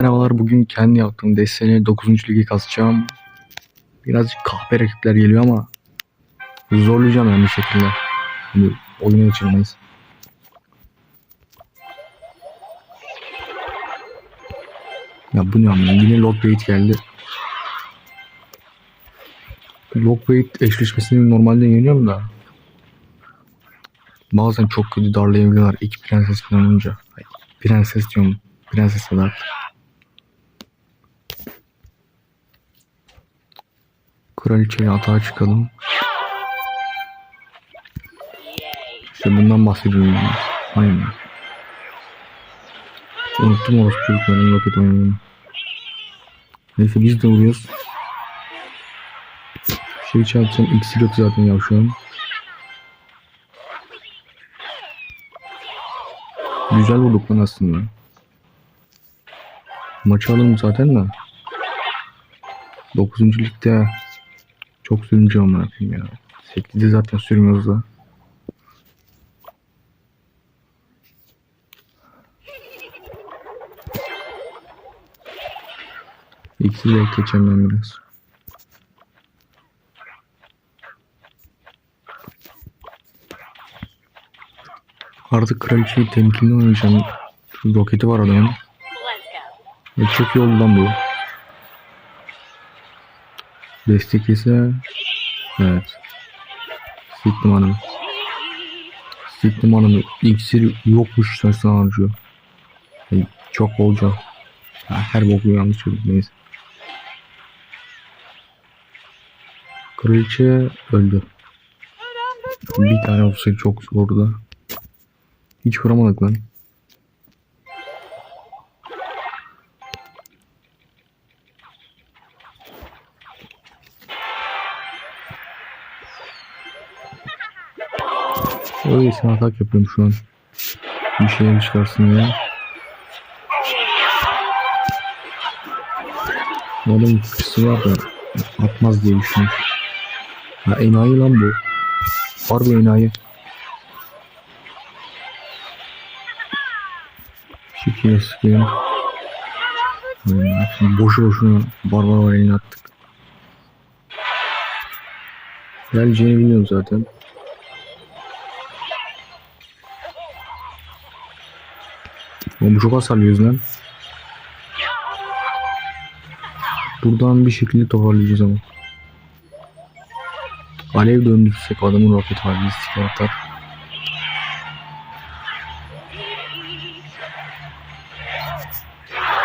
Merhabalar bugün kendi yaptığım desteni 9. ligi kasacağım. Birazcık kahpe rakipler geliyor ama zorlayacağım yani bir şekilde. Şimdi oyuna geçirmeyiz. Ya bu ne amına yine Lockbait geldi. Lockbait eşleşmesini normalde yeniyorum da bazen çok kötü darlayabiliyorlar iki prenses falan olunca. Prenses diyorum. Prenses kadar. Kraliçeyle atağa çıkalım. İşte bundan bahsediyorum yani. Aynen. Unuttum orası çocukların roket oynadığını. Neyse biz de vuruyoruz. Şey çarpacağım. X'i yok zaten ya. Güzel vurduk lan aslında. Maçı alırım zaten de. 9. ligde çok sürünce amına koyayım ya. 8'de zaten sürmüyoruz da. İkisi de geçeceğim ben biraz. Artık kraliçeyi temkinli oynayacağım. Roketi var adamın. E, çok lan bu. Destek ise evet. Siktim hanım. Siktim hanım. İksir yokmuş sen harcıyor. E, çok bolca. Her boku yanlış söyledim neyse. Kraliçe öldü. Bir tane olsaydı çok zordu da. Hiç vuramadık lan. Öyle sen atak yapıyorum şu an. Bir şeyler çıkarsın ya. Adamın fıçısı var da atmaz diye düşünüyorum. Ha enayi lan bu. Var bu enayi. Şükür sıkıyorum. Boşu boşuna barbar var elini attık. Geleceğini biliyorum zaten. Oğlum çok hasarlıyoruz lan. Buradan bir şekilde toparlayacağız ama. Alev döndürsek adamın roket halini atar.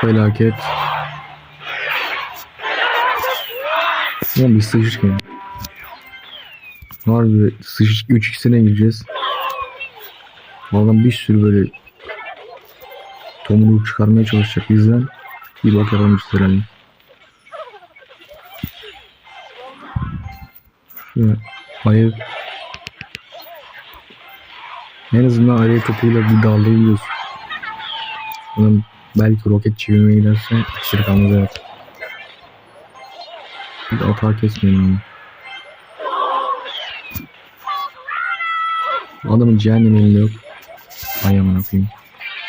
Felaket. Sıçışk ya. Var bir sıçışk 3 ikisine gireceğiz. Adam bir sürü böyle tomruğu çıkarmaya çalışacak bizden. Bir bakalım gösterelim. Şöyle alev en azından alev topuyla bir daldırıyoruz. Onun belki roket çevirmeye giderse aşırı kalmaz evet. Bir de atağı kesmeyelim onu. Adamın cehennem elinde yok. Ay amına koyayım.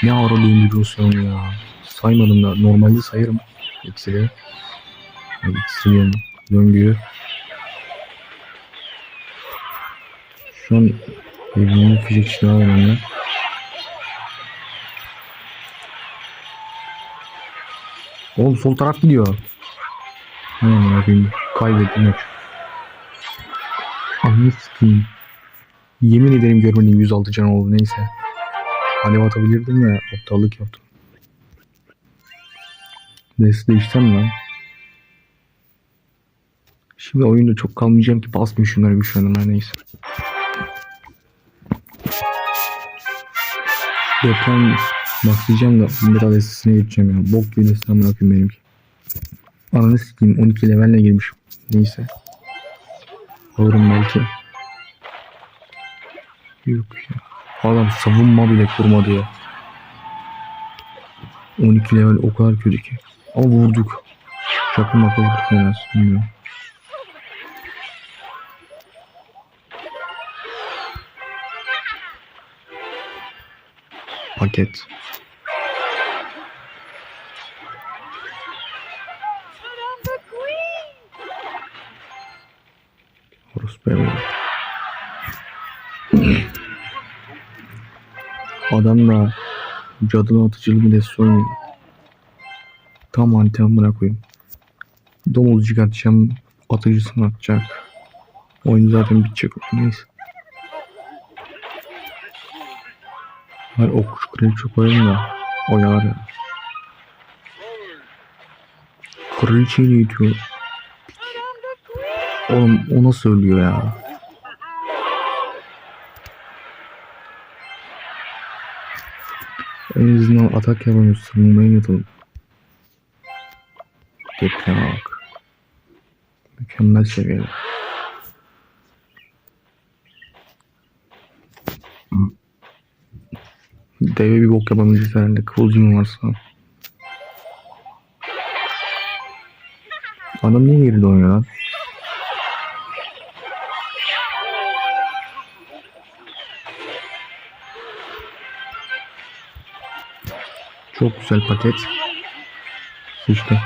Ne ara döndürüyorsun onu ya. Saymadım da normalde sayarım. Yani İksiri döngüyü. Şu an evliliğin fişek işi daha önemli. Oğlum sol taraf gidiyor. Hemen yapayım. Kaybettim maç. Anne sikeyim. Yemin ederim görmedim 106 can oldu neyse. Alev atabilirdim ya aptallık yaptım. Neyse değişsem lan. Şimdi oyunda çok kalmayacağım ki basmayayım şunları güçlendirme neyse. Deprem başlayacağım da biraz esesine geçeceğim ya. Bok gibi destem bırakayım benimki. Ananı sikeyim 12 levelle girmişim. Neyse. Alırım belki. Yok ya. Adam savunma bile kurmadı ya. 12 level o kadar kötü ki. Ama vurduk. Şakı maka vurduk en az. Bilmiyorum. Paket. Horus Bey oldu. Da cadının atıcılığı desi oynuyor. Tam anti amına koyayım. Domuzcuk atacağım. Atıcısını atacak. Oyun zaten bitecek. Neyse. Hayır o kuş kraliçe koyayım da. Oyalar ya. Kraliçeyi ne diyor? Oğlum o nasıl ölüyor ya? En azından atak yapamıyoruz. Savunmaya yatalım. Depreme bak. Mükemmel seviyede. Deve bir bok yapamayacağız herhalde. Kıvılcım varsa. Adam niye geride oynuyor lan? Çok güzel paket. Sıçtı.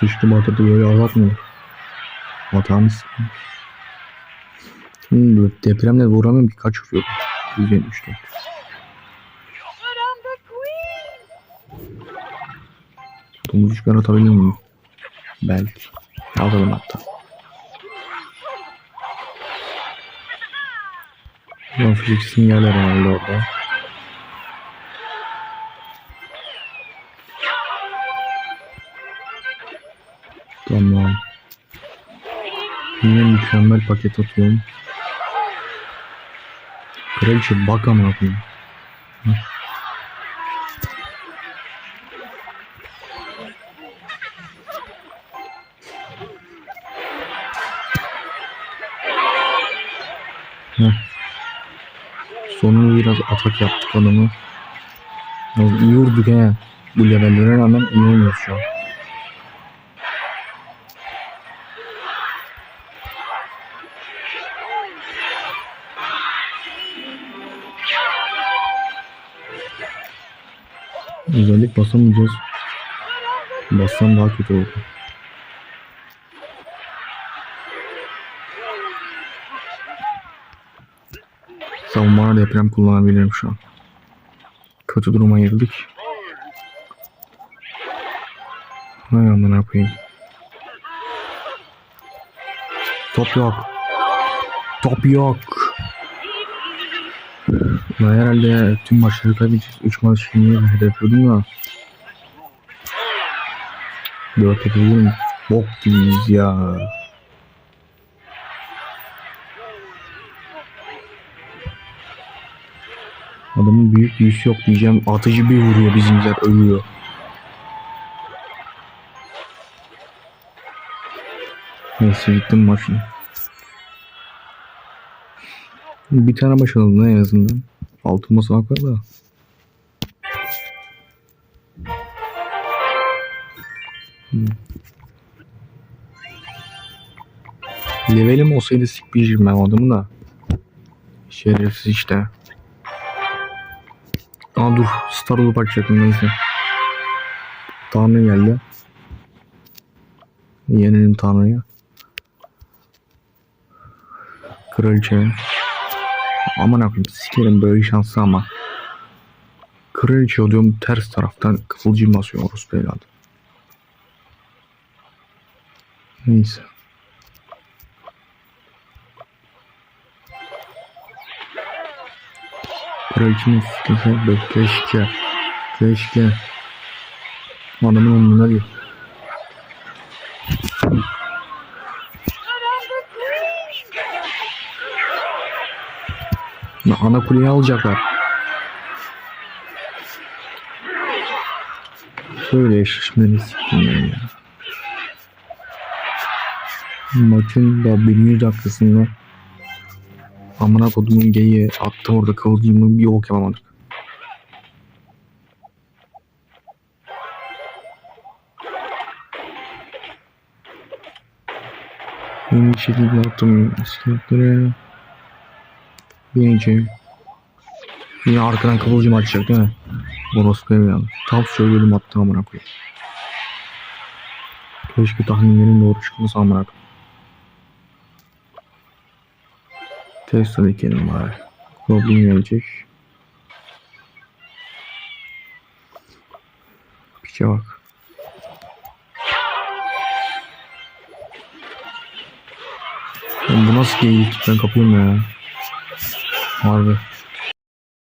Sıçtı batırdı böyle azaltmıyor. Hatamı sıkıyor. Hmm, depremle vuramıyorum ki kaç vuruyor. 174. Domuzcuklar atabilir miyim? Belki. Alalım hatta. Ulan fizik sinyaller herhalde orada. Tamam. Yine mükemmel paket atıyorum. Kraliçe bak amına koyayım. Sonunda biraz atak yaptık adamı. Yalnız iyi vurduk he. Bu levellere rağmen iyi şu an. Özellik basamayacağız. Bassam daha kötü oldu. Savunmana deprem kullanabilirim şu an. Kötü duruma girdik. Hay amına koyayım. Top yok. Top yok. Ben herhalde tüm maçları kaybedeceğiz. 3 maç şimdi hedefliyordum da. 4 yapabilirim. Bok gibiyiz ya. Adamın büyük büyüsü yok diyeceğim. Atıcı bir vuruyor bizimkiler ölüyor. Neyse gittim maçına. Bir tane maç alındı en azından. Altı masa var da. Hmm. Levelim olsaydı sikmeyeceğim ben o adamı da. Şerefsiz işte. Aa dur. Star olup açacaktım neyse. Tanrı geldi. Yenelim Tanrı'yı. Kraliçe. Aman akıyım sikerim böyle şansı ama. Kraliçe oluyorum ters taraftan kıvılcım basıyor orospu evladı. Neyse. Kraliçenin sikese böyle keşke. Adamın umruna değil. Ana kuleyi alacaklar. Şöyle eşleşmeni siktim ben ya. Maçın da birinci dakikasında amına kodumun geyi attı orada kıvılcımı bir ok yapamadık. Yeni şekilde attım iskeletleri. Bineceğim. Yine arkadan kıvılcım atacak değil mi? Orospu evladım. Tam söylüyordum hatta amına koyayım. Keşke tahminlerin doğru çıkması amına koyayım. Tesla dikelim var. Goblin gelecek. Pike bak. Oğlum bu nasıl geyik? Ben kapayım ya. harvest